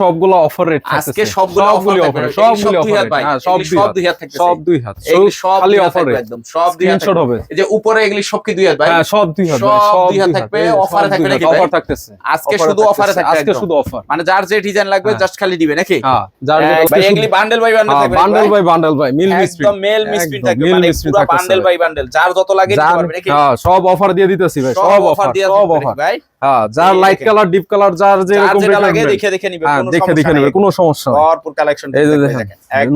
সবগুলো offer rate আজকে সবগুলো অফার অফার সবগুলো হ্যাঁ সব দুই হাত থাকবে সব দুই হাত। সব খালি অফার রেট একদম সব দুই হাত হবে। এই যে উপরে এগুলি সব কি দুই হাত ভাই? হ্যাঁ সব দুই হাত সব দুই হাত থাকবে, অফারে থাকবে নাকি অফার থাকতেছে। আজকে শুধু অফারে থাকবে আজকে শুধু অফার মানে যার যে ডিজাইন লাগবে হ্যাঁ। জাস্ট খালি দিবে নাকি? হ্যাঁ যার হ্যাঁ, ভাই এগুলি বান্ডেল বাই বান্ডেল হ্যাঁ থাকবে বান্ডেল। বাই বান্ডেল ভাই মিল মিস্ত্রি একদম মেল মিসপ্রিন্ট থাকবে মানে পুরো বান্ডেল বাই বান্ডেল যার যত লাগে পারবে নাকি? হ্যাঁ সব অফার দিয়ে দিতেছি ভাই সব অফার দিয়ে সব অফার ভাই? হ্যাঁ যার লাইট কালার ডিপ কালার যার যে যার রকম যেটা লাগে দেখে দেখে নিবে হ্যাঁ কোনো দেখে সমস্যা দেখে নিবে কোনো সমস্যা নেই। ভরপুর কালেকশন এই যে দেখেন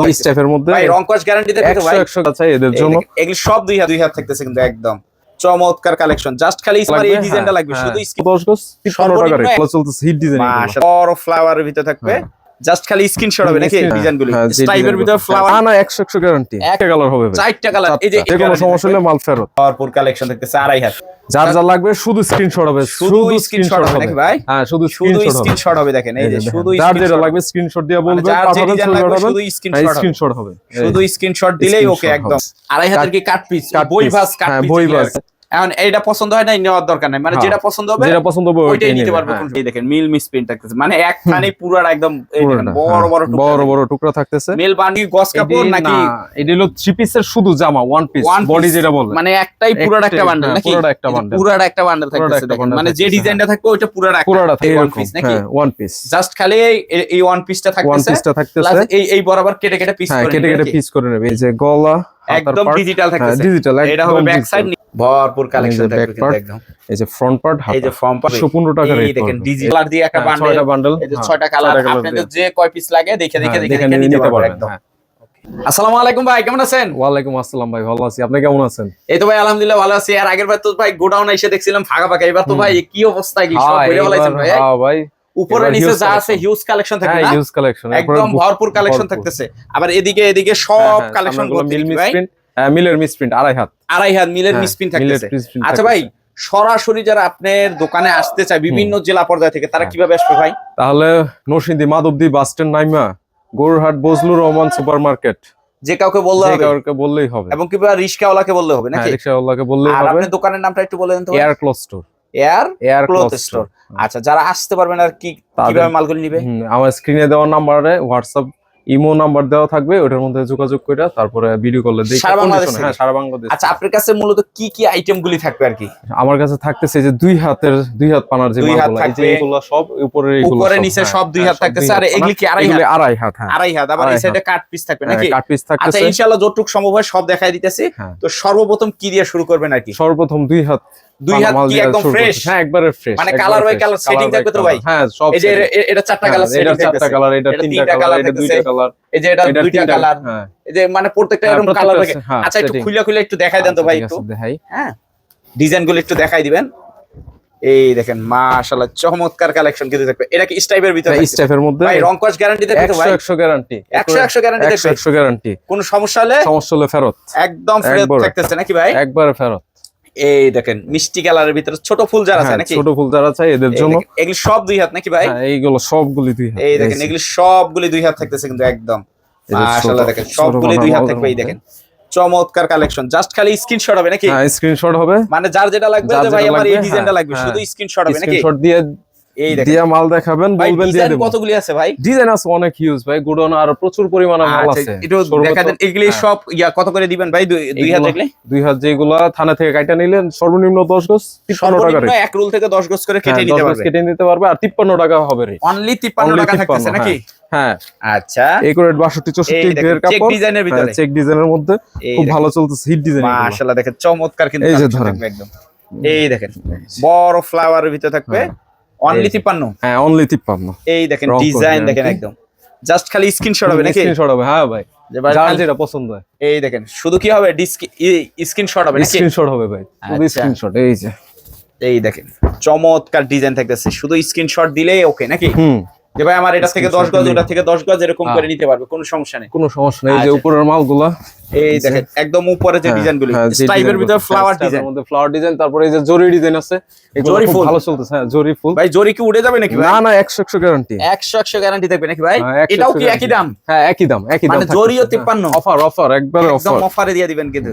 নইস স্টেপের মধ্যে ভাই রংকশ গ্যারান্টি দেবে তো 100 ভাই? 100 আছে এদের জন্য। এগুলো সব দুই হাত দুই হাত থাকতেছে কিন্তু একদম। চমৎকার কালেকশন জাস্ট খালি আমার এই ডিজাইনটা লাগবে শুধু স্কিপ 10 গজ 15 টাকা রে চলতেছে হিট ডিজাইন মাশাআল্লাহ ফ্লাওয়ারের ভিতরে থাকবে। হ্যাঁ। জাস্ট খালি স্ক্রিনশট হবে নাকি ডিজাইন গুলি? হ্যাঁ, স্টাইপের ফ্লাওয়ার না না 100 100 গ্যারান্টি একটা কালার হবে। ভাই চারটা। কালার এই যে কোনো সমস্যা হলে মাল ফেরত। ভরপুর কালেকশন থাকতেছে আড়াই হাত যার যা লাগবে শুধু স্ক্রিনশট হবে শুধু স্ক্রিনশট হবে নাকি ভাই? হ্যাঁ শুধু শুধু স্ক্রিনশট হবে। হবে দেখেন এই যে শুধু যার যেটা লাগবে স্ক্রিনশট দিয়ে মানে বলবেন যার যে ডিজাইন লাগবে শুধু স্ক্রিনশট হবে। স্ক্রিনশট হবে। শুধু স্ক্রিনশট দিলেই ওকে একদম। আড়াই হাতের কি কাট পিস বই ভাস কাট হ্যাঁ, পিস। এখন এইটা পছন্দ হয় না নেওয়ার দরকার নাই। মানে হ্যাঁ। যেটা পছন্দ হবে যেটা পছন্দ হবে ওইটাই নিতে পারবে হ্যাঁ। এই দেখেন মিল মিস প্রিন্ট থাকতেছে। মানে একখানে পুরাটা একদম পুরোটা, বড় হ্যাঁ। বড় টুকরা বড় বড় টুকরা থাকতেছে। মেল গস কাপড় নাকি? এটি হলো থ্রি পিসের শুধু জামা ওয়ান পিস বডি যেটা বলে। মানে একটাই পুরাটা একটা বান্ডেল নাকি? পুরোটা একটা যে পুরাটা একটা বান্ডেল থাকতেছে মানে যে ডিজাইনটা থাকবে ওইটা পুরাটা পুরোটা ওয়ান পিস নাকি? ওয়ান পিস জাস্ট খালি এই- ওয়ান পিসটা ওয়ান থাকতেছে পিসটা প্লাস থাকতেছে এই এই বরাবর কেটে কেটে পিস করে কেটে কেটে পিস করে নেবে। এই যে গলা একদম ডিজিটাল হ্যাঁ থাকতেছে। ডিজিটাল এটা হবে ব্যাক সাইড ভরপুর কালেকশন থাকবে কিন্তু একদম। এই যে ফ্রন্ট পার্ট এই যে পাবে 115 টাকা এই দেখেন ডিজিটাল দিয়ে একটা বান্ডেল ছয়টা বান্ডেল এই যে ছয়টা কালার আপনাদের যে কয় পিস লাগে দেখে দেখে দেখে নিতে পারবেন একদম। আসসালামু আলাইকুম ভাই কেমন আছেন? ওয়ালাইকুম আসসালাম ভাই ভালো আছি। আপনি কেমন আছেন? এই তো ভাই আলহামদুলিল্লাহ ভালো আছি। আর আগের বার তো ভাই গোডাউন এসে দেখছিলাম ফাঁকা ফাঁকা। এবার তো ভাই কি অবস্থা কি সব হ্যাঁ, ভাই হ্যাঁ ভাই। উপরে নিচে যা আছে হিউজ কালেকশন থাকে হ্যাঁ না? ইউজ কালেকশন একদম ভরপুর কালেকশন থাকতেছে। আবার এদিকে এদিকে সব কালেকশন মিল করতে ভাই। হ্যাঁ মিলের মিসপ্রিন্ট আড়াই হাত। আড়াই হাত মিলের হ্যাঁ, থাকতেছে। আচ্ছা ভাই সরাসরি যারা আপনার দোকানে আসতে চায় বিভিন্ন জেলা পর্যায় থেকে তারা হ্যাঁ। কীভাবে আসবে ভাই? তাহলে নরসিংদী মাধবদী বাস স্ট্যান্ড নাইমা গরুরহাট বজলুর রহমান সুপার মার্কেট যে কাউকে বললে হবে। কাউকে বললেই হবে। এবং কিংবা রিস্কাওয়ালাকে বললে হবে হ্যাঁ নাকি? রিক্সাওয়ালাকে বললেই আর আপনার দোকানের নামটা একটু বলে দেন তো air cloth store. Air air cloth store আচ্ছা যারা আসতে পারবেন আর কি কীভাবে মালগুলো নিবে? আমার স্ক্রিনে দেওয়া নাম্বারে হোয়াটসঅ্যাপ ইমো নাম্বার দেওয়া থাকবে ওটার মধ্যে যোগাযোগ করে তারপরে ভিডিও কলে দেখে সারা বাংলাদেশ? হ্যাঁ সারা বাংলাদেশ। আচ্ছা আপনার কাছে মূলত কি কি আইটেম গুলি থাকবে আর কি? আমার কাছে থাকতেছে যে দুই হাতের দুই হাত পানার যে মালগুলো এই যে এগুলো সব উপরে এগুলো উপরে নিচে হ্যাঁ, সব দুই হ্যাঁ, হাত থাকতেছে। আর এগুলি কি আড়াই হাত? আড়াই হাত হ্যাঁ। আড়াই হাত আবার এই সাইডে কাট পিস থাকবে নাকি? কাট পিস আচ্ছা থাকতেছে ইনশাআল্লাহ যতটুকু সম্ভব হয় সব দেখাই দিতেছি। হ্যাঁ। তো সর্বপ্রথম কি দিয়ে শুরু করবেন আর কি? সর্বপ্রথম দুই হাত দুই হাত কি একদম ফ্রেশ হ্যাঁ একবারে ফ্রেশ মানে by colour setting থাকবে তো ভাই? হ্যাঁ সব এই যে এটা চারটা হ্যাঁ, কালার এটা চারটা কালার এটা তিনটা কালার এটা দুইটা কালার এই যে এটা দুইটা কালার হ্যাঁ। এই যে মানে প্রত্যেকটা হ্যাঁ, এরকম কালার থাকে আচ্ছা একটু খুলে খুলে একটু দেখাই দেন তো আচ্ছা, ভাই একটু। দেখাই। হ্যাঁ ডিজাইনগুলো একটু দেখাই দিবেন। এই দেখেন মাশাআল্লাহ চমৎকার কালেকশন কিন্তু থাকবে। এটা কি স্টাইপের ভিতরে? স্টেপের মধ্যে। ভাই রংকশ গ্যারান্টি থাকবে তো ভাই? 100 গ্যারান্টি 100 100 গ্যারান্টি 100 100 গ্যারান্টি কোনো সমস্যা হলে সমস্যা হলে ফেরত। একদম একবারে। থাকতেছে নাকি ভাই? একবার ফেরত। এই দেখেন মিষ্টি কালারের ভিতরে ছোট ফুল যারা আছে হ্যাঁ, নাকি? ছোট ফুল যারা চাই এদের জন্য। এগুলো সব দুই হাত নাকি ভাই? হ্যাঁ, এইগুলো সবগুলি দুই হাত। এই দেখেন এগুলো সবগুলি দুই হাত থাকতেছে কিন্তু একদম। মাশাআল্লাহ দেখেন সবগুলি দুই হাত থাকবে এই দেখেন। চমৎকার কালেকশন জাস্ট খালি স্ক্রিনশট হবে নাকি? হ্যাঁ স্ক্রিনশট হবে। মানে যার যেটা লাগবে যে ভাই আমার এই ডিজাইনটা হ্যাঁ, লাগবে। শুধু স্ক্রিনশট হবে নাকি? স্ক্রিনশট দিয়ে এই মাল দেখাবেন ভাই বলবেন দিয়ে দেব। কতগুলি আছে ভাই? ডিজাইন আছে অনেক হিউজ ভাই গুডন আর প্রচুর পরিমাণে মাল আচ্ছা, আছে। একটু দেখা দেন এগুলি হ্যাঁ। সব ইয়া কত করে দিবেন ভাই? দেখলে যেগুলা থানা থেকে কাটা নিলেন সর্বনিম্ন 10 গজ 53 টাকা এক রুল থেকে 10 গজ করে কেটে হ্যাঁ, নিতে পারবে। কেটে নিতে পারবে আর 53 টাকা হবে অনলি 53 টাকা থাকতেছে নাকি? হ্যাঁ। আচ্ছা। এই করে 62 64 গ্রেড দেখেন চেক ডিজাইনের ভিতরে। চেক ডিজাইনের মধ্যে খুব ভালো চলতেছে হিট ডিজাইন মাশাআল্লাহ দেখেন চমৎকার কিন্তু এই যে ধরেন। একদম। এই দেখেন বড় ফ্লাওয়ারের ভিতরে থাকবে। হ্যাঁ। অনলি এই 53 হ্যাঁ অনলি 53 এই দেখেন ডিজাইন দেখেন একদম। জাস্ট খালি স্ক্রিনশট হবে নাকি? স্ক্রিনশট হবে হ্যাঁ ভাই। যার যেটা পছন্দ হয়। এই দেখেন শুধু কি হবে? স্ক্রিনশট হবে নাকি? স্ক্রিনশট হবে ভাই শুধু আচ্ছা। স্ক্রিনশট এই যে। এই দেখেন চমৎকার ডিজাইন থাকতেছে। শুধু স্ক্রিনশট দিলেই ওকে নাকি? হুম। যে ভাই আমার এটা থেকে 10 Screenshot গজ দিলেই ওটা থেকে 10 গজ এরকম হ্যাঁ। করে নিতে পারবে কোনো সমস্যা নেই। কোনো সমস্যা নেই এই যে আচ্ছা। উপরের মালগুলা এই দেখেন একদম উপরে যে হ্যাঁ, ডিজাইনগুলি হ্যাঁ, যে স্টাইপের ভিতরে ফ্লাওয়ার হ্যাঁ, ডিজাইন মধ্যে ফ্লাওয়ার ডিজাইন তারপরে এই যে জরি ডিজাইন আছে জরি ফুল। ভালো চলতেছে হ্যাঁ জরি ফুল। ভাই জরি কি উড়ে যাবে নাকি ভাই? না না 100 100 গ্যারান্টি 100 100 গ্যারান্টি থাকবে নাকি ভাই? হ্যাঁ, 100 এটাও কি একই দাম? হ্যাঁ একই দাম একই দাম মানে জরিও 53 অফার অফার একবারে একদম অফার অফারে দিয়ে দিবেন কিন্তু।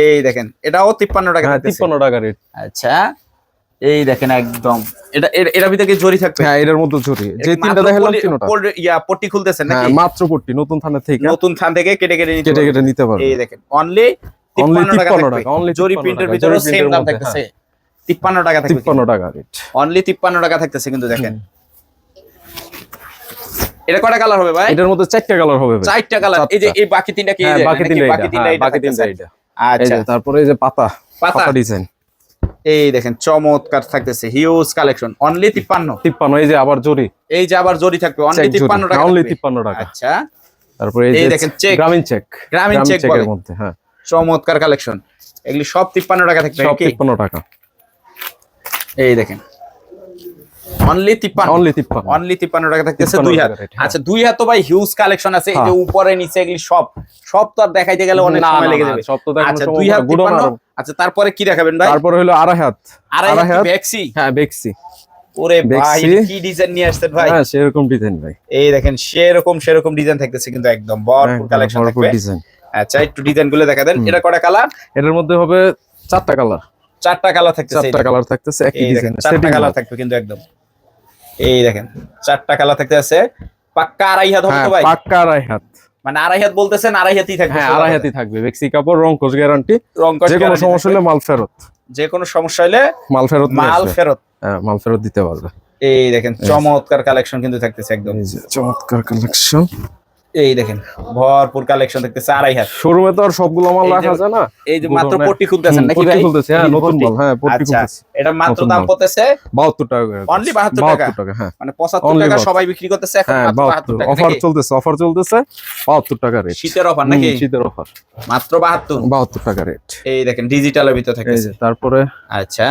এই দেখেন এটাও 53 টাকা হ্যাঁ 53 টাকা রেট আচ্ছা। এই দেখেন একদম। এটা এটার ভিতরে কি জরি থাকবে? হ্যাঁ এটার মধ্যে জরি যে তিনটা দেখালাম তিনটা। ইয়া পট্টি খুলতেছেন হ্যাঁ মাত্র পট্টি নতুন থানা থেকে। নতুন থান থেকে কেটে কেটে নিতে কেটে কেটে নিতে পারবে। এই দেখেন অনলি Only 53 টাকা 53 থাকবে। টাকা, only জরি প্রিন্টের ভিতরে সেম দাম থাকতেছে। 53 টাকা থাকবে টাকা রেট অনলি 53 টাকা থাকতেছে কিন্তু দেখেন। এটা কয়টা কালার হবে ভাই? এটার মধ্যে চারটা কালার হবে ভাই। চারটা কালার এই যে এই বাকি তিনটা কি হ্যাঁ? বাকি তিনটা বাকি তিনটা হ্যাঁ, এটা? এটা আচ্ছা। তারপরে এই যে পাতা পাতা। পাতা ডিজাইন এই দেখেন চমৎকার থাকতেছে হিউজ কালেকশন অনলি 53 তিপ্পান্ন এই যে আবার জরি। এই যে আবার জরি থাকবে অনলি চেক 53 টাকা অনলি তিপ্পান্ন টাকা। আচ্ছা। তারপরে এই দেখেন চেক গ্রামীণ চেক গ্রামীণ চেকের বলে। মধ্যে হ্যাঁ। চমৎকার কালেকশন এগুলি সব 53 টাকা থাকবে সব তিপ্পান্ন টাকা। এই দেখেন। অনলি 53 অনলি তিপ্পান্ন। অনলি 53 টাকা থাকতেছে দুই হাত। হ্যাঁ। আচ্ছা দুই হাত তো ভাই হিউজ কালেকশন আছে এই যে হ্যাঁ। উপরে নিচে এগুলি সব। সব তো আর দেখাইতে গেলে অনেক সময় লেগে যাবে। সব তো আচ্ছা দুই হাত গুড়ো না 53 আরও। আচ্ছা তারপরে কি দেখাবেন ভাই? তারপরে হলো আড়াই হাত। আড়াই আড়াই হাত? হাত হ্যাঁ বেক্সি। ওরে ভাই। কি ডিজাইন নিয়ে আসছেন ভাই? হ্যাঁ সেরকম ডিজাইন ভাই। এই দেখেন সেরকম সেরকম ডিজাইন থাকতেছে কিন্তু একদম ভরপুর কালেকশন থাকবে। ডিজাইন আচ্ছা একটু ডিজাইনগুলো দেখা দেন। এটা কয়টা কালার এটার মধ্যে হবে চারটা কালার চারটা কালার থাকতেছে চারটা কালার থাকতেছে একই এই দেখেন ডিজাইন চারটা কালার থাকবে কিন্তু একদম। এই দেখেন চারটা কালার থাকতে আছে পাক্কা আড়াই হাত হবে হ্যাঁ তো ভাই? পাক্কা আড়াই হাত। মানে আড়াই হাত বলতেছেন আড়াই হাতই থাকবে হ্যাঁ আড়াই হাতই থাকবে। ভেক্সি কাপড় রং কোচ গ্যারান্টি। রং যে কোনো সমস্যা হলে মাল ফেরত। যে কোনো সমস্যা হলে মাল ফেরত মাল ফেরত। হ্যাঁ মাল ফেরত দিতে পারবে। এই দেখেন চমৎকার কালেকশন কিন্তু থাকতেছে একদম। চমৎকার কালেকশন এই দেখেন ভরপুর কালেকশন থাকতেছে আড়াই হাত। শোরুমে তো আর সবগুলো মাল রাখা যায় না? এই যে মাত্র পট্টি খুলতেছেন নাকি ভাই? খুলতেছে, হ্যাঁ, নতুন মাল, হ্যাঁ, পট্টি আচ্ছা, খুলতেছে। এটা মাত্র দাম মাল। করতেছে বাহাত্তর টাকা করে Only 72 টাকা? হ্যাঁ। মানে পঁচাত্তর Only টাকা সবাই বিক্রি করতেছে এখন হ্যাঁ মাত্র 72 টাকা। অফার চলতেছে অফার চলতেছে বাহাত্তর টাকা রেট শীতের অফার নাকি? শীতের অফার মাত্র বাহাত্তর। বাহাত্তর টাকা রেট এই দেখেন ডিজিটালের ভিতর যে তারপরে আচ্ছা।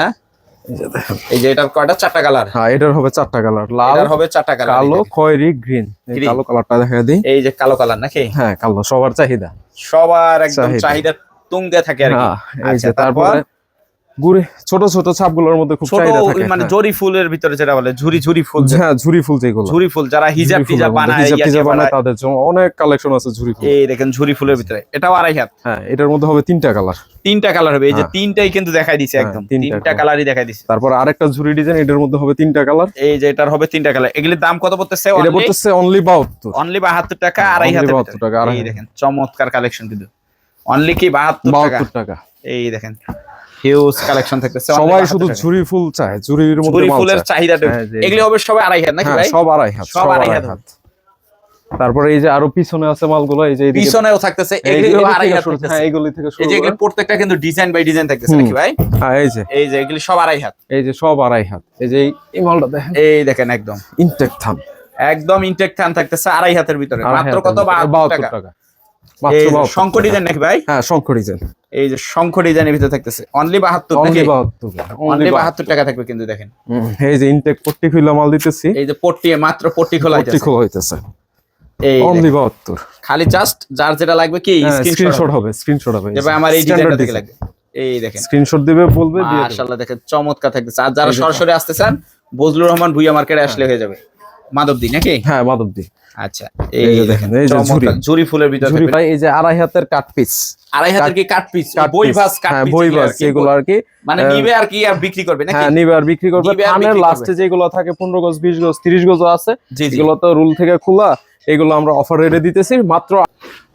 এই যে এটার কয়টা? চারটা কালার। হ্যাঁ এটার হবে চারটা কালার। লাল এটার হবে চারটা কালার কালো খয়েরি গ্রিন। এই কালো কালারটা দেখা দিই। এই যে কালো কালার নাকি? হ্যাঁ কালো সবার চাহিদা। সবার একদম চাহিদা। তুঙ্গে থাকে আর কি। হ্যাঁ আচ্ছা, তারপরে গুড়ি ছোট ছোট ছাপগুলোর মধ্যে খুব চাহিদা থাকে। মানে হ্যাঁ। জরি ফুলের ভিতরে যেটা বলে ঝুরি ঝুরি ফুল হ্যাঁ ঝুরি ফুল যেগুলো। ঝুরি ফুল যারা হিজাব টিজাব বানায় হিজাব টিজাব বানায় তাদের জন্য অনেক কালেকশন আছে ঝুরি ফুল। এই দেখেন ঝুরি ফুলের ভিতরে এটাও আড়াই হাত। হ্যাঁ এটার মধ্যে হবে তিনটা কালার তিনটা কালার হবে এই যে হ্যাঁ। তিনটাই কিন্তু দেখাই দিছে হ্যাঁ, একদম। তিনটা কালারই দেখাই দিছে। তারপর আরেকটা ঝুরি ডিজাইন এটার মধ্যে হবে তিনটা কালার এই যে এটার হবে তিনটা কালার এগুলির দাম কত পড়তেছে? এটা পড়তেছে অনলি বাহাত্তর। অনলি বাহাত্তর টাকা আড়াই হাতের 72 টাকা। এই দেখেন চমৎকার কালেকশন কিন্তু। অনলি কি বাহাত্তর টাকা? বাহাত্তর টাকা। এই দেখেন। হিউজ কালেকশন থাকতেছে সবাই শুধু ঝুরি ফুল চায় ঝুরির মধ্যে ঝুরি ফুলের হ্যাঁ, এগুলি হবে সবাই আড়াই হাত নাকি হ্যাঁ, ভাই? সব আড়াই হাত সব আড়াই হাত। তারপরে এই যে আরও পিছনে আছে মালগুলো এই যে পিছনেও থাকতেছে এগুলি আড়াই হাত থাকতেছে। হ্যাঁ এইগুলি থেকে শুরু এই যে এগুলি প্রত্যেকটা কিন্তু ডিজাইন বাই ডিজাইন থাকতেছে নাকি ভাই? হ্যাঁ এই যে। এই যে এগুলি সব আড়াই হাত। এই যে সব আড়াই হাত। এই যে এই- মালটা দেখেন। এই দেখেন একদম। ইনটেক থাম। একদম ইনটেক থান থাকতেছে আড়াই হাতের ভিতরে। মাত্র কত? ভিতরে, বাহাত্তর বাহাত্তর টাকা। টাকা মাত্র এই যে বাহাত্তর। শঙ্খ ডিজাইন নাকি ভাই? হ্যাঁ শঙ্খ ডিজাইন। এই যে শঙ্খ ডিজাইনের ভিতরে থাকতেছে। অনলি বাহাত্তর অনলি নাকি? বাহাত্তর। অনলি অনলি বাহাত্তর টাকা থাকবে কিন্তু দেখেন। এই যে ইনটেক পট্টি খুলে মাল দিতেছি। এই যে পট্টি মাত্র পট্টি খোলা পট্টি খোলা হইতেছে। এই অনলি দেখেন। বাহাত্তর। খালি জাস্ট যার যেটা লাগবে কি স্ক্রিনশট স্ক্রিনশট হবে। স্ক্রিনশট হবে। যে ভাই আমার এই ডিজাইনটা দেখে লাগবে। এই দেখেন। স্ক্রিনশট দিবে বলবে। মাশাআল্লাহ দেখেন চমৎকার থাকতেছে। আর যারা সরাসরি আসতে চান বজলুর রহমান ভুইয়া মার্কেটে আসলে হয়ে যাবে। মাধবদী নাকি? হ্যাঁ মাধবদি। আচ্ছা এই যে দেখেন এই যে ঝুরি। ঝুরি ফুলের ভিতরে ঝুরি ভাই এই যে আড়াই হাতের কাট পিস। আড়াই হাতের কি কাট পিস? বই। ভাস কাট হ্যাঁ পিস বই ভাস এগুলো আর কি। মানে নিবে আর কি আর বিক্রি করবে নাকি? হ্যাঁ নিবে আর বিক্রি করবে। থানের লাস্টে যেগুলো থাকে পনেরো গজ বিশ গজ তিরিশ গজ আছে। এগুলো তো রুল থেকে খোলা। এগুলো আমরা অফার রেটে দিতেছি। মাত্র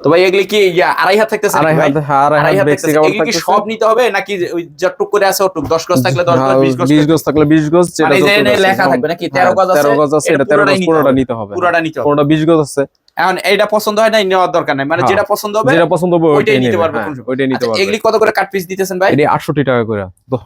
তো ভাই এগুলি কি আড়াই হাত থাকতেছে আড়াই হাত হ্যাঁ, আড়াই আড়াই হাত হাত থাকতেছে। এগুলি কি সব নিতে হবে নাকি ওই যতটুক করে আছে ওটুক? 10 গজ থাকলে 10 গজ হ্যাঁ, 20 গজ থাকলে বিশ গজ যেটা মানে লেখা আছে, থাকবে নাকি? হ্যাঁ, 13 গজ আছে, 13 গজ আছে এটা এটা তেরো পুরোটাই গজ পুরোটা নিতে হবে। পুরোটা নিতে হবে। পুরোটা বিশ গজ আছে। এখন এইটা পছন্দ হয় না নেওয়ার দরকার নাই। মানে হ্যাঁ। যেটা পছন্দ হবে যেটা পছন্দ হবে ওইটাই নিতে পারবে ওইটাই নিতে আচ্ছা, পারবে। এগুলি কত করে কাট পিস দিতেছেন ভাই? এটি আটষট্টি টাকা করে।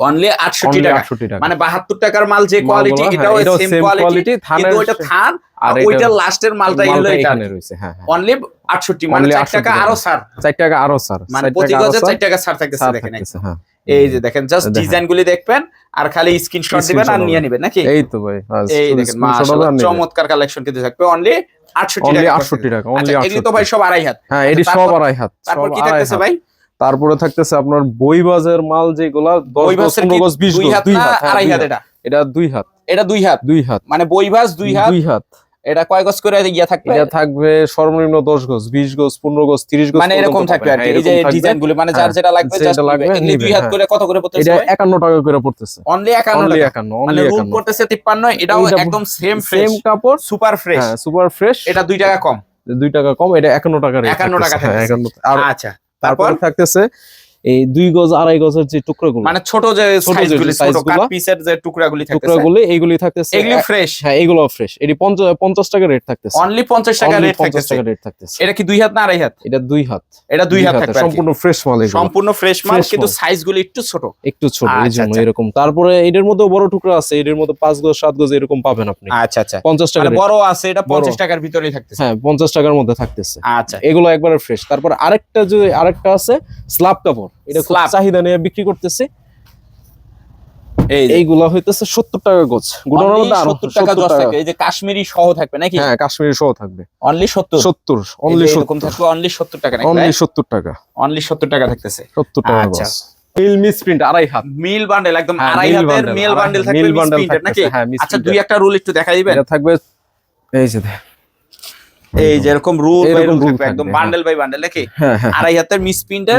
অনলি 68 only টাকা। মানে 72 টাকার মাল যে কোয়ালিটি হ্যাঁ, এটাও সেম কোয়ালিটি কিন্তু থান আর ওইটা লাস্টের মালটা মালটা এটা রয়েছে হ্যাঁ হ্যাঁ। অনলি 68 মানে 4 টাকা। আরও ছাড়। চার টাকা আরও স্যার মানে প্রতি গজে 4 টাকা ছাড় থাকতেছে দেখেন। হ্যাঁ। এই যে দেখেন জাস্ট ডিজাইন গুলি দেখবেন আর খালি স্ক্রিনশট দিবেন আর নিয়ে নেবেন নাকি? এই তো ভাই এই দেখেন মাশাআল্লাহ চমৎকার কালেকশন কিন্তু থাকবে অনলি 68 টাকা আটষট্টি টাকা অনলি আচ্ছা এগুলি তো ভাই সব আড়াই হাত। হ্যাঁ এটি সব আড়াই হাত তারপর কি থাকতেছে ভাই? তারপরে থাকতেছে আপনার বইবাজের মাল যেগুলা দশ বই গজ ভাসের পনেরো গজ বিশ দুই গজ হাত দুই হাত হ্যাঁ, আড়াই হাত। এটা? এটা দুই হাত। এটা দুই হাত। দুই হাত। মানে বই ভাস দুই হাত? দুই হাত। এটা কয় গজ করে ইয়া থাকবে? এটা থাকবে সর্বনিম্ন দশ গজ বিশ গজ পনেরো গজ তিরিশ গজ মানে এরকম থাকবে আর হ্যাঁ, এই যে ডিজাইনগুলো মানে যার হ্যাঁ, যেটা লাগবে যেটা লাগবে। এগুলি দুই হাত হ্যাঁ। করে কত করে পড়তেছে এটা একান্ন টাকা করে পড়তেছে। অনলি 51 অনলি টাকা। একান্ন মানে অনলি রুম একান্ন। করতেছে 53 এটাও একদম সেম ফ্রেশ সেম কাপড়। সুপার ফ্রেশ হ্যাঁ সুপার ফ্রেশ এটা 2 টাকা কম। দুই টাকা কম এটা একান্ন টাকা rate 51 টাকা হ্যাঁ, 51 আর আচ্ছা তারপর থাকতেছে এই দুই গজ আড়াই গজের যে টুকরোগুলো মানে ছোট যে ছোট ছোট পিসের যে টুকরাগুলি থাকতেছে। টুকরোগুলি এইগুলি থাকতেছে। এগুলি ফ্রেশ হ্যাঁ এগুলো ফ্রেশ এটি পঞ্চাশ পঞ্চাশ টাকা রেট থাকতেছে। অনলি 50 টাকা রেট 50 টাকা রেট থাকতেছে। এটা কি দুই হাত না আড়াই হাত? এটা দুই হাত। এটা দুই হাত থাকবে। সম্পূর্ণ ফ্রেশ মাল এগুলো। সম্পূর্ণ ফ্রেশ মাল কিন্তু। সাইজগুলি একটু ছোট। একটু ছোট এই আচ্ছা, জন্য আচ্ছা। এরকম। তারপরে এটার মধ্যে বড় টুকরা আছে এটার মধ্যে পাঁচ গজ সাত গজ এরকম পাবেন আপনি। আচ্ছা আচ্ছা। পঞ্চাশ টাকা মানে বড় আছে এটা বড়। 50 টাকার ভিতরেই থাকতেছে। হ্যাঁ পঞ্চাশ টাকার মধ্যে থাকতেছে। আচ্ছা। এগুলো একবারে ফ্রেশ তারপর আরেকটা যে আরেকটা আছে স্ল্যাব কাপড় এটা খুব চাহিদা নিয়ে বিক্রি করতেছে। এই এইগুলা হইতেছে সত্তর টাকা গজ গুড়ানোর মধ্যে আরও 70 টাকা 70 জস থাকবে এই যে কাশ্মীরি সহ থাকবে নাকি? হ্যাঁ কাশ্মীরি সহ থাকবে। অনলি 70 সত্তর অনলি এরকম সত্তর। থাকবে অনলি 70 টাকা নাকি অনলি সত্তর টাকা। অনলি 70 টাকা থাকতেছে। সত্তর টাকা আচ্ছা। মিল মিস প্রিন্ট আড়াই হাত। মিল বান্ডেল একদম হ্যাঁ, আড়াই হাতের মেল বান্ডেল থাকবে মিল বান্ডেল নাকি? হ্যাঁ, আচ্ছা দুই একটা রুল একটু দেখাই দিবেন? এটা থাকবে এই যে। এই যে এরকম রুল একদম বান্ডেল বাই বান্ডেল নাকি? হ্যাঁ হ্যাঁ আড়াই হাতের মিস প্রিন্টার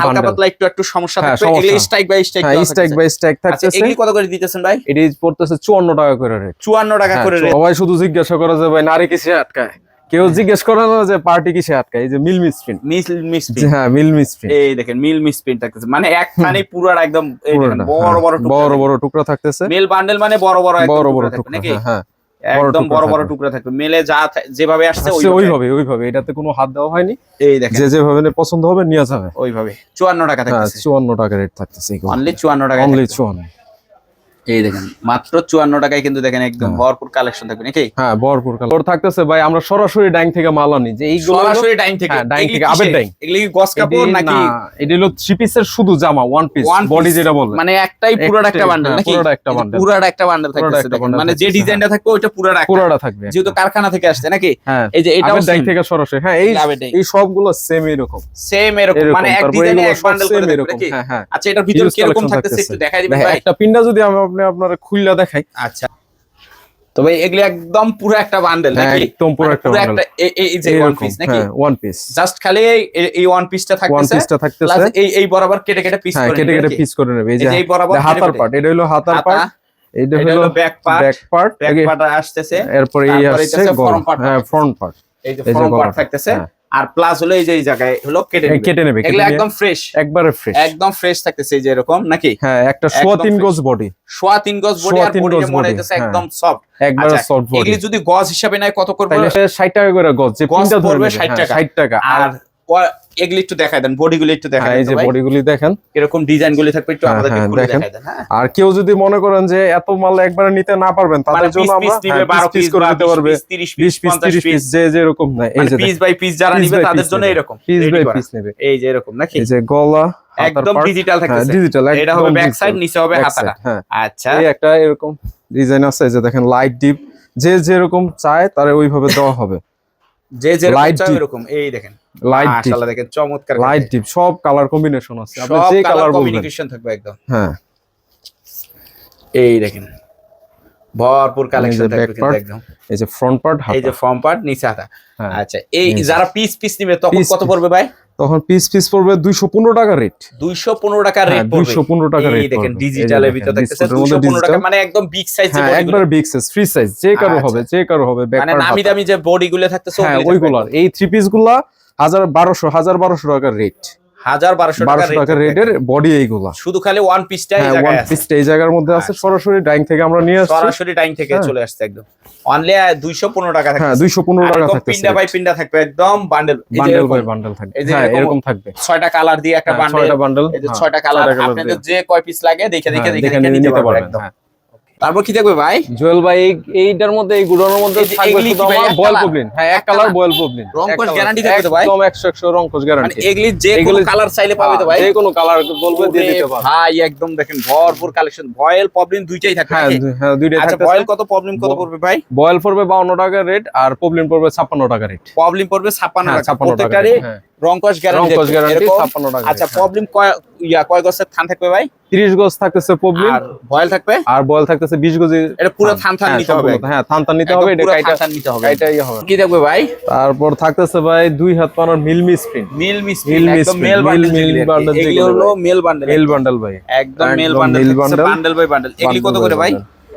হালকা পাতলা একটু একটু সমস্যা হ্যাঁ, থাকবে এগুলি স্ট্রাইক বাই স্ট্রাইক হ্যাঁ স্ট্যাক বাই আচ্ছা থাকতেছে। এগুলি কত করে দিতেছেন ভাই? এটি পড়তেছে চুয়ান্ন টাকা করে রেট 54 টাকা করে rate। সবাই শুধু জিজ্ঞাসা করে যে ভাই নারী কিসে আটকায়? কেউ জিজ্ঞেস করে না যে পার্টি কিসে আটকায় এই যে মিল মিস প্রিন্ট মিস মিস হ্যাঁ মিল মিস প্রিন্ট এই দেখেন মিল মিস প্রিন্ট থাকতেছে। মানে একখানে পুরার একদম এই দেখেন বড় বড় হ্যাঁ, বড় বড় টুকরা থাকতেছে। মেল বান্ডেল মানে বড় বড় বড় বড় টুকরা নাকি? হ্যাঁ, হ্যাঁ। একদম বড় বড় টুকরো থাকবে। মেলে যা যেভাবে আসছে ওইভাবে। ওইভাবে এটাতে কোনো হাত দেওয়া হয়নি। এই দেখেন। যে যেভাবে পছন্দ হবে নিয়ে যাবে। ওইভাবে। 54 টাকা হ্যাঁ থাকতেছে। চুয়ান্ন টাকা রেট থাকছে অনলি 54 টাকা অনলি চুয়ান্ন। এই দেখেন মাত্র 54 টাকায় কিন্তু দেখেন একদম হ্যাঁ। ভরপুর কালেকশন থাকবে নাকি? হ্যাঁ ভরপুর ওর থাকতেছে ভাই আমরা সরাসরি ডাইং থেকে মাল আনি। যে এইগুলো সরাসরি ডাইং থেকে। হ্যাঁ, ডাইং থেকে, আবের ডাইং। এগুলি কি গস কাপড় নাকি এটি হলো থ্রি পিসের শুধু জামা ওয়ান পিস বডি যেটা বলে। মানে একটাই পুরোটা একটা বান্ডেল হ্যাঁ, নাকি? পুরোটা একটা bundle। পুরোটা একটা বান্ডেল থাকতেছে মানে যে ডিজাইনটা থাকবে ওইটা পুরোটা পুরোটা থাকবে যেহেতু কারখানা থেকে আসছে নাকি? এই যে আবের ডাইং থেকে সরাসরি হ্যাঁ এই। এই সবগুলো সেম এরকম। সেম এরকম মানে এক ডিজাইনে এক বান্ডেল করে same নাকি? আচ্ছা এটার ভিতরে কীরকম collection থাকতেছে একটু দেখাই দিবেন ভাই। একটা পিন্ডা যদি আমি আপনি আপনার খুললা দেখাই। আচ্ছা। তো ভাই এগুলি একদম পুরো একটা বান্ডেল হ্যাঁ, নাকি? একদম পুরো মানে একটা। একটা এই- যে ওয়ান পিস নাকি? ওয়ান পিস জাস্ট খালি এই- ওয়ান পিসটা ওয়ান থাকতেছে। পিসটা থাকতেছে। প্লাস এই এই বরাবর কেটে কেটে পিস হ্যাঁ করে কেটে কেটে পিস করে নেবে। এই যে এই বরাবর হাতার পার্ট এটা হলো হাতার হাতা, পার্ট এটা হলো back part back part back part আসতেছে। এরপরে এই আসছে front part হ্যাঁ থাকতেছে। ফ্রন্ট পার্ট এই যে ফ্রন্ট পার্ট থাকতেছে। হ্যাঁ। আর প্লাস হলো এই যে এই জায়গায় হলো কেটে নেবে। কেটে নেবে এগুলো একদম ফ্রেশ একবারে ফ্রেশ একদম ফ্রেশ থাকতেছে এই যে এরকম নাকি? হ্যাঁ একটা সোয়া তিন গজ বডি সোয়া তিন গজ বডি আর বডি মনে হইতেছে হ্যাঁ। একদম সফট একবারে সফট বডি এগুলি যদি গজ হিসাবে নাই কত করবে? তাহলে 60 টাকা করে গজ যে পিনটা ধরবে 60 হ্যাঁ, টাকা। 60 টাকা। আর এগুলি একটু দেখাই দেন বডিগুলি একটু দেখাই হ্যাঁ, এই যে। বডিগুলি দেখেন। এরকম ডিজাইন গুলি থাকবে একটু হ্যাঁ, আমাদেরকে হ্যাঁ, খুলে দেখাই দেন আর কেউ যদি মনে করেন যে এত মাল একবারে নিতে না পারবেন মানে তাদের জন্য আমরা 12 পিস করে দিতে 20 পারবে। Piece 30 20 piece piece 50 30 piece piece যে যেরকম না এই যে পিস বাই পিস যারা নিবে তাদের জন্য এরকম পিস বাই পিস নেবে। এই যে এরকম নাকি? এই যে গলা একদম ডিজিটাল থাকতেছে। ডিজিটাল এটা হবে ব্যাক সাইড নিচে হবে হাতাটা। আচ্ছা। এই একটা এরকম ডিজাইন আছে যে দেখেন লাইট ডিপ যে যেরকম চায় তার ওইভাবে দেওয়া হবে। যে যে লাইট এরকম এই দেখেন। লাইট মাশাআল্লাহ দেখেন চমৎকার লাইট ডিপ সব কালার কম্বিনেশন আছে। আপনি যে কালার কমিউনিকেশন থাকবে একদম। হ্যাঁ। এই দেখেন ভরপুর কালেকশন থাকবে একদম। এই যে ফ্রন্ট পার্ট এই যে ফ্রন্ট পার্ট নিচে হাতা। আচ্ছা এই যারা পিস পিস নিবে তখন কত পড়বে ভাই? তখন পিস পিস পড়বে 215 টাকা রেট 215 টাকা রেট হ্যাঁ পড়বে। 215 টাকা রেট দেখেন ডিজিটালের ভিতর থাকতেছে 215 টাকা মানে একদম বিগ সাইজ হ্যাঁ একবার বিগ সাইজ ফ্রি সাইজ যে কারও আচ্ছা। হবে যে কারও হবে মানে নামি দামি যে বডিগুলো থাকতেছে হ্যাঁ ওগুলো ওইগুলার এই থ্রি পিসগুলা হাজার বারোশো হাজার বারোশো টাকার রেট হাজার বারোশো টাকা বারোশো টাকার rate রেটের বডি এইগুলা। শুধু খালি ওয়ান পিসটা হ্যাঁ ওয়ান পিসটা এই জায়গার মধ্যে আছে। আচ্ছা। সরাসরি ডাইং থেকে আমরা নিয়ে আসছি। সরাসরি থেকে হ্যাঁ। চলে আসছে একদম। অনলি দুইশো পনেরো টাকা হ্যাঁ থাকবে দুইশো পনেরো টাকা বাই থাকবে একদম বান্ডেল বান্ডেল বাই বান্ডেল থাকবে। হ্যাঁ এরকম থাকবে। ছয়টা কালার দিয়ে একটা হ্যাঁ, বান্ডেল ছয়টা বান্ডেল এই যে ছয়টা কালার আপনাদের যে কয় পিস লাগে দেখে দেখে হ্যাঁ, দেখে নিতে পারবেন তারপর কি দেখবে ভাই? জুয়েল ভাই এই- এইটার মধ্যে এই গুড়ানোর মধ্যে থাকবে শুধু আমার বয়েল? পবলিন হ্যাঁ এক কালার? বয়েল পবলিন রংকশ guarantee থাকবে তো ভাই? একদম 100 100 রংকশ মানে গ্যারান্টি এগুলি যে কোনো কালার চাইলে পাবে তো ভাই? যে কোনো কালার বলবে দিয়ে দিতে পারবে। ভাই একদম দেখেন ভরপুর কালেকশন ভয়েল প্রবলেম দুইটাই থাকে হ্যাঁ হ্যাঁ দুইটাই আচ্ছা ভয়েল কত প্রবলেম কত পড়বে ভাই? বয়েল পড়বে 52 টাকা রেট আর পবলিন পড়বে 56 টাকা রেট প্রবলেম পড়বে ছাপ্পান্ন হ্যাঁ টাকা। 56 টাকা প্রত্যেকটারই rate, হ্যাঁ রংকশ রংকশ গ্যারান্টি গ্যারান্টি ছাপ্পান্ন টাকা। আচ্ছা প্রবলেম কয় ইয়া কয় থান থাকবে ভাই? তিরিশ গজ থাকতেছে প্রবলেম আর ভয়েল থাকবে? আর বয়েল থাকতেছে বিশ গজি এটা পুরো থান। থান হ্যাঁ, নিতে হবে। হ্যাঁ থান থান নিতে হবে এটা কাইটা থান থান নিতে হবে। কাইটাই হবে। কি থাকবে ভাই? তারপর থাকতেছে ভাই দুই হাত পানার মিলমি স্প্রিন মিল Mill miss একদম মেল বান্ডেল bundle এগুলো হলো ভাই। মেল বান্ডেল মেল বান্ডেল ভাই। একদম মেল বান্ডেল বান্ডেল বাই বান্ডেল এগুলি কত করে ভাই?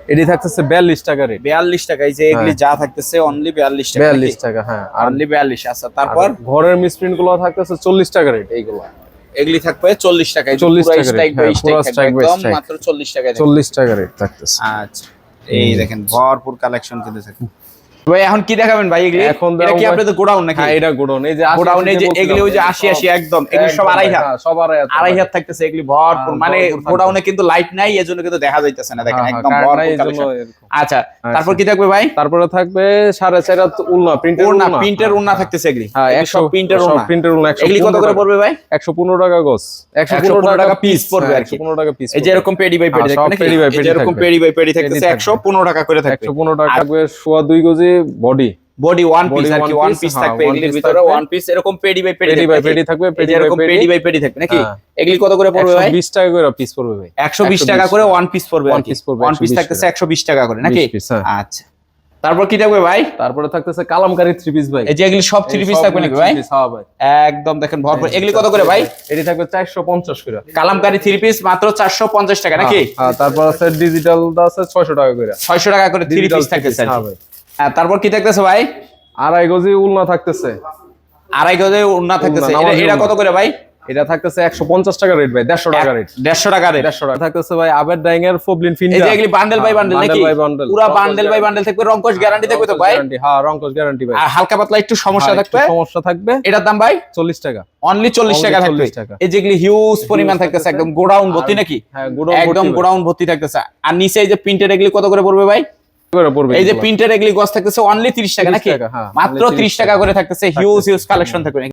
এটি থাকতেছে বিয়াল্লিশ টাকা রেট বিয়াল্লিশ টাকা এই যে এগুলি যা থাকতেছে অনলি বিয়াল্লিশ টাকা বিয়াল্লিশ টাকা হ্যাঁ। অনলি বিয়াল্লিশ আচ্ছা তারপর? ঘরের মিসপ্রিন্টগুলো থাকতেছে চল্লিশ টাকা রেট এইগুলো। এগুলি থাকবে চল্লিশ টাকায় 40 টাকা স্ট্রাইক rate, হ্যাঁ, একদম মাত্র চল্লিশ টাকায় চল্লিশ টাকা রেট থাকতেছে। আচ্ছা এই দেখেন ভরপুর কালেকশন কিন্তু থাকে ভাই এখন কি দেখাবেন ভাই এগুলি? এখন এটা কি আপনাদের গোডাউন নাকি? হ্যাঁ এটা গোডাউন। এই যে গোডাউনে আশি যে এগুলি ওই যে এই একদম। এগুলি সব আড়াই হাত। হ্যাঁ, সব আড়াই হাত আড়াই হাত থাকতেছে এগুলি ভরপুর। হ্যাঁ, মানে গোডাউনে কিন্তু লাইট নাই এজন্য কিন্তু দেখা যাইতেছে না দেখেন হ্যাঁ, একদম ভরপুর এই। আচ্ছা তারপর কি থাকবে ভাই? তারপরে থাকবে হাত উলনা প্রিন্টের উলনা প্রিন্টের ওড়না থাকতেছে এগুলি। হ্যাঁ এগুলি একশো সব প্রিন্টের ওড়না প্রিন্টের উলনা এগুলি কত করে পড়বে ভাই? একশো পনেরো টাকা গজ। 115 পনেরো টাকা পিস পড়বে আর কি। টাকা পিস এই যে এরকম পেডি বাই পেডি থাকবে নাকি এই এরকম পেডি বাই পেডি থাকতেছে থাকবে। একশো পনেরো টাকা করে থাকবে। একশো পনেরো টাকা থাকবে সোয়া দুই গজি বডি বডি ওয়ান পিস আর কি ওয়ান পিস হ্যাঁ, থাকবে এগুলির ভিতরে ওয়ান পিস এরকম পেডি বাই পেডি পেডি বাই পেডি থাকবে পেডি এরকম পেডি বাই পেডি থাকবে নাকি? হ্যাঁ। এগুলি কত করে পড়বে ভাই? টাকা করে পিস পড়বে ভাই। 120 টাকা করে ওয়ান পিস পড়বে ওয়ান পিস পড়বে, ওয়ান পিস থাকতেছে একশো বিশ টাকা করে নাকি? 20 piece, হ্যাঁ। আচ্ছা। তারপর কি থাকবে ভাই? তারপরে থাকতেছে কালামকারী থ্রি পিস ভাই। এই যে এগুলি সব থ্রি পিস থাকবে নাকি ভাই? হ্যাঁ ভাই। একদম দেখেন ভরপুর। এগুলি কত করে ভাই? এটি থাকবে চারশো পঞ্চাশ করে। কালামকারি থ্রি পিস মাত্র চারশো পঞ্চাশ টাকা নাকি? তারপর আছে ডিজিটাল আছে ছয়শো টাকা করে। ছয়শো টাকা করে থ্রি পিস থাকতেছে আর হ্যাঁ ভাই। হ্যাঁ তারপর কি থাকতেছে ভাই? আড়াই গজি উলনা থাকতেছে। আড়াই গজে উন্না থাকতেছে। এটা-। কত করে ভাই? এটা থাকতেছে একশো পঞ্চাশ টাকা রেট ভাই দেড়শো টাকা রেট দেড়শো টাকা রেট দেড়শো টাকা। থাকতেছে ভাই আবের ডাইং এর ফোবলিন এই এগুলি বান্ডেল বাই বান্ডেল নাকি? পুরা বান্ডেল বাই বান্ডেল থাকবে রংকশ গ্যারান্টি থাকবে তো ভাই? হ্যাঁ রংকশ গ্যারান্টি ভাই। আর হালকা পাতলা একটু সমস্যা হ্যাঁ, থাকবে? সমস্যা থাকবে। এটার দাম ভাই? চল্লিশ টাকা। অনলি চল্লিশ Only টাকা থাকবে। 40 টাকা। এই যেগুলি হিউজ পরিমাণ থাকতেছে। একদম গোডাউন ভর্তি নাকি? হ্যাঁ গোডাউন একদম গোডাউন ভর্তি থাকতেছে। আর নিচে এই যে প্রিন্টেড এগুলি কত করে পড়বে ভাই? এই যে প্রিন্টার এগুলি গছ থাকতেছে অনলি 30 টাকা নাকি? হ্যাঁ, মাত্র ত্রিশ 30 টাকা করে থাকতেছে হিউজ হিউজ কালেকশন থাকবে।